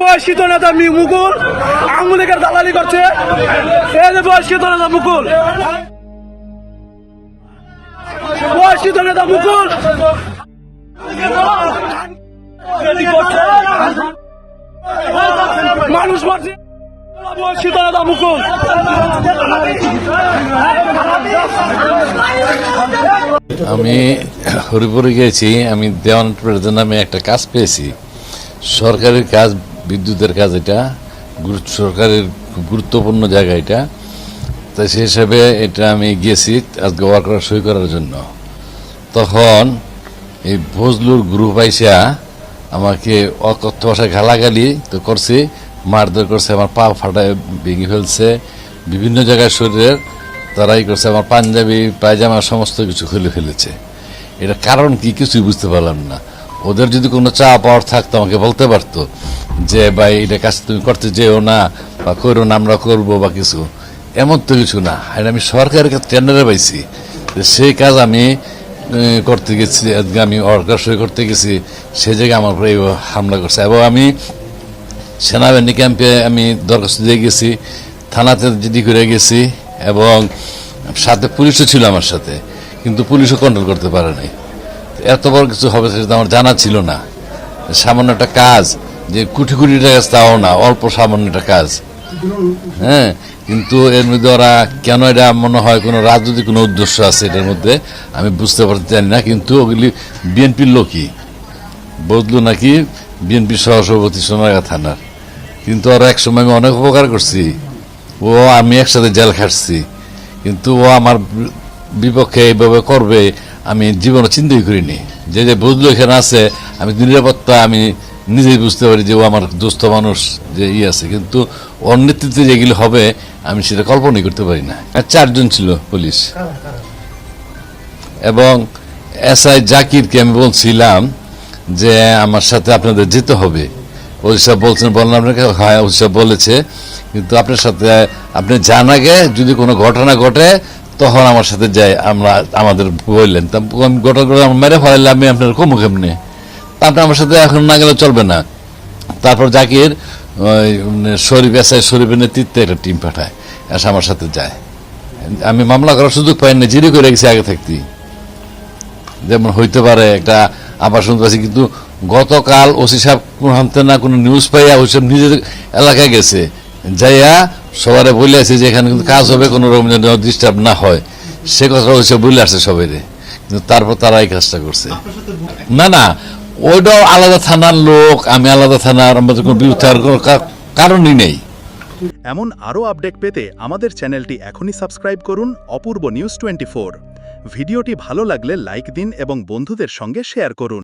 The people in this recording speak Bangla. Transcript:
বয়স্কিত নেতা মুকুল? আওয়ামী লীগের দালালি করছে। এই যে বয়স্কিত নেতা মুকুল? বয়স্কিত নেতা মুকুল? মানুষ মারছে। বয়স্কিত নেতা মুকুল? আমি হরিপুরে গিয়েছি, আমি দেওয়ান নামে একটা কাজ পেয়েছি। সরকারের কাজ বিদ্যুতের কাজ এটা সরকারের খুব গুরুত্বপূর্ণ জায়গা এটা। তাই সেই হিসাবে এটা আমি গিয়েছি আজকে ওয়ার্কার সই করার জন্য। তখন এই ভজলুর গ্রুপ আইসা আমাকে অকথ্য ভাষায় গালাগালি তো করছি, মারধর করছে, আমার পা ফাটায়, ভেঙে ফেলছে, বিভিন্ন জায়গায় শরীরের তারাই করছে, আমার পাঞ্জাবি, পায়জামা, সমস্ত কিছু খুলে ফেলেছে। এটা কারণ কি কিছুই বুঝতে পারলাম না। ওদের যদি কোনো চা পাওয়ার থাকতো, আমাকে বলতে পারতো যে, ভাই, এটা কাজ তুমি করতে যেও না বা করো না, আমরা করব বা কিছু। এমন তো কিছু না। এটা আমি সরকারের কাছে টেন্ডারে পাইছি সেই কাজ আমি করতে গেছি আমি অর্গার সই করতে গেছি, সে জায়গায় আমার উপরে হামলা করছে। এবং আমি সেনাবাহিনী ক্যাম্পে আমি দরখাস্ত দিয়ে গেছি, থানাতে জিডি করে গেছি, এবং সাথে পুলিশও ছিল আমার সাথে, কিন্তু পুলিশও কন্ট্রোল করতে পারে নাই। এত বড় কিছু হবে সেটা আমার জানা ছিল না। সামান্য একটা কাজ, যে কোটি কোটি টাকা তাও না, অল্প সামান্য একটা কাজ। হ্যাঁ কিন্তু এর মধ্যে ওরা কেন এটা মনে হয় কোনো রাজনৈতিক কোনো উদ্দেশ্য আছে এটার মধ্যে, আমি বুঝতে পারতে জানি না, কিন্তু ওগুলি বিএনপির লোকই। বদলু নাকি বিএনপির সহসভাপতি সোনারগাঁ থানার। কিন্তু ওরা এক সময় আমি অনেক উপকার করছি। ও, আমি একসাথে জেল খাটছি। কিন্তু ও আমার বিপক্ষে এইভাবে করবে আমি জীবনে চিন্তাই করিনি। যে যে বদলু এখানে আছে, আমি নিরাপত্তা, আমি নিজেই বুঝতে পারি যে ও আমার দুস্থ মানুষ, যে ই আছে। কিন্তু ওর নেতৃত্বে যেগুলো হবে, আমি সেটা কল্পনাই করতে পারি না। চারজন ছিল পুলিশ। এবং এস আই জাকিরকে আমি বলছিলাম যে আমার সাথে আপনাদের যেতে হবে। ওইসব বলছেন বললাম আপনাকে? হ্যাঁ ওইসব বলেছে। কিন্তু আপনার সাথে, আপনি যান আগে যদি কোনো ঘটনা ঘটে তখন আমার সাথে যাই আমরা, আমাদের বললেন, তা আমি ঘটনা ঘটনা মেরে ফেলাইলে আমি আপনার কমু কেমনে? আপনি আমার সাথে এখন না গেলে চলবে না। তারপর জাকির ওই শরীফ, এস শরীফের নেতৃত্বে একটা টিম পাঠায়, এসে আমার সাথে যায়। আমি মামলা করার সুযোগ পাইনি জিরি করে গেছি আগে থাকতে। যেমন হইতে পারে, একটা আবার শুনতে পাচ্ছি, কিন্তু গতকাল ওসি সাহেব কোন হামতে না কোনো নিউজ পাইয়া ওইসব নিজের এলাকায় গেছে। যাইয়া সবারে বলে আছে যে এখানে কিন্তু কাজ হবে কোনো রকম যেন ডিস্টার্ব না হয়। সে কথা ওইসব বলে আসছে সবাই কিন্তু তারপর তারা এই কাজটা করছে। না না ওইটাও আলাদা থানার লোক আমি আলাদা থানার আমাদের কোনো বিরুদ্ধে আর কোনো কারণই নেই। এমন আরও আপডেট পেতে আমাদের চ্যানেলটি এখনই সাবস্ক্রাইব করুন অপূর্ব নিউজ টোয়েন্টি ভিডিওটি ভালো লাগলে লাইক দিন এবং বন্ধুদের সঙ্গে শেয়ার করুন।